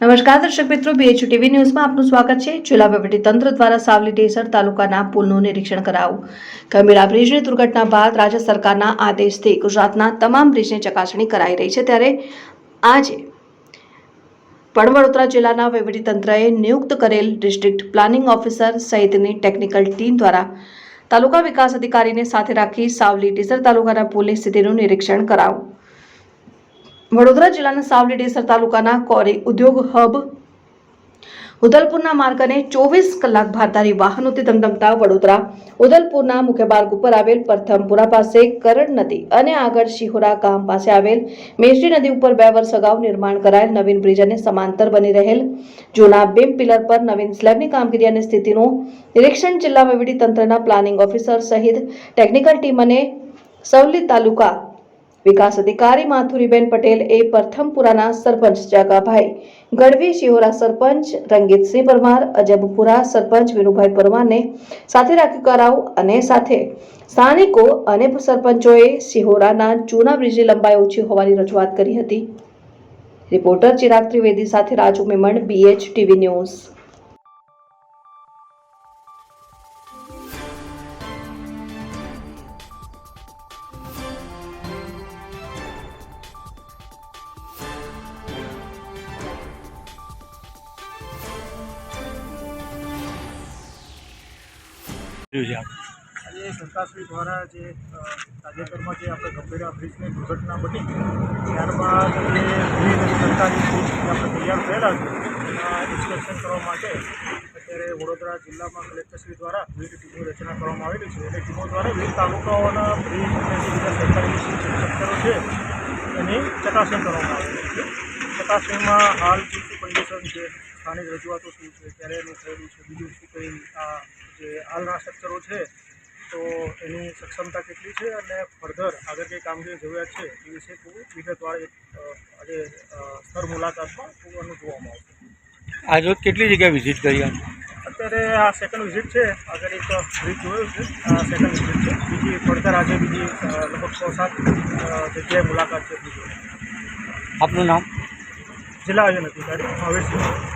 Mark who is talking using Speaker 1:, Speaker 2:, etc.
Speaker 1: નમસ્કાર, દર્શક મિત્રો બીએચયુ ટીવી ન્યૂઝમાં આપનું સ્વાગત છે. જિલ્લા વહીવટીતંત્ર દ્વારા સાવલી ડેસર તાલુકાના પુલનું નિરીક્ષણ કરાવું. ગંભીરા બ્રિજની દુર્ઘટના બાદ રાજ્ય સરકારના આદેશથી ગુજરાતના તમામ બ્રિજની ચકાસણી કરાઈ રહી છે. ત્યારે આજે પણ વડોદરા જિલ્લાના વહીવટીતંત્રએ નિયુક્ત કરેલ ડિસ્ટ્રિક્ટ પ્લાનિંગ ઓફિસર સહિતની ટેકનિકલ ટીમ દ્વારા તાલુકા વિકાસ અધિકારીને સાથે રાખી સાવલી ડેસર તાલુકાના પુલની સ્થિતિનું નિરીક્ષણ કરાવું. વડોદરા જિલ્લાના સાવલી ડેસર તાલુકાના કોરી ઉદ્યોગ હબ ઉદલપુરના માર્ગને ચોવીસ કલાક ભારદારી વાહનોથી ધમધમતા વડોદરા ઉદલપુરના મુખ્ય માર્ગ ઉપર આવેલ પ્રથમપુરા પાસે કરડ નદી અને આગળ શિહોરા ગામ પાસે આવેલ મેશ્રી નદી ઉપર બે વર્ષ અગાઉ નિર્માણ કરાયેલ નવીન બ્રિજ અને સમાંતર બની રહેલ જૂના બીમ પિલર પર નવીન સ્લેબની કામગીરી અને સ્થિતિનું નિરીક્ષણ જિલ્લા વહીવટી તંત્રના પ્લાનિંગ ઓફિસર સહિત ટેકનિકલ ટીમ અને સવલી તાલુકા વિકાસ અધિકારી માથુરીબેન પટેલ એ પ્રથમપુરાના સરપંચ જાગાભાઈ, ગઢવી શિહોરા સરપંચ રંગીતસિંહ પરમાર, અજબપુરા સરપંચ વિનુભાઈ પરમારને સાથે રાખી કરાવ અને સાથે સ્થાનિકો અને સરપંચોએ શિહોરાના જૂના બ્રિજની લંબાઈ ઓછી હોવાની રજૂઆત કરી હતી. રિપોર્ટર ચિરાગ ત્રિવેદી સાથે Raju Memon BH TV news
Speaker 2: જોયું છે
Speaker 3: આજે સરકારશ્રી દ્વારા જે તાજેતરમાં જે આપણે ગંભીરા બ્રિજની દુર્ઘટના બની, ત્યારબાદ જે સરકારી આપણે તૈયાર થયેલા છે કરવા માટે અત્યારે વડોદરા જિલ્લામાં કલેક્ટરશ્રી દ્વારા વિવિધ ટીમો રચના કરવામાં આવેલી છે. ટીમો દ્વારા વિવિધ તાલુકાઓના બ્રિજ અને બીજા સરકારી છે, એની ચકાસણી કરવામાં આવેલી છે. ચકાસણીમાં હાલ કન્ડિશન છે સ્થાનિક રજૂઆતો શું છે ક્યારે એનું થયેલું છે બીજું શું કંઈ આ જે હાલના સ્ટ્રક્ચરો છે તો એની સક્ષમતા કેટલી છે અને ફર્ધર આગળ કઈ કામગીરી જરૂરિયાત છે એ વિશે ખૂબ વિગતવાર એક આજે સ્થળ મુલાકાતમાં ખૂબ અનુભવવામાં આવશે.
Speaker 2: આજે કેટલી જગ્યાએ વિઝિટ કરી
Speaker 3: અત્યારે આ સેકન્ડ વિઝિટ છે આગળ એક બ્રિજ જોયું છે આ સેકન્ડ વિઝિટ છે બીજી ફર્ધર આજે બીજી લગભગ છ સાત જગ્યાએ મુલાકાત છે. બીજું
Speaker 2: આપનું નામ?
Speaker 3: જિલ્લા આયોજન અધિકારી સિંહ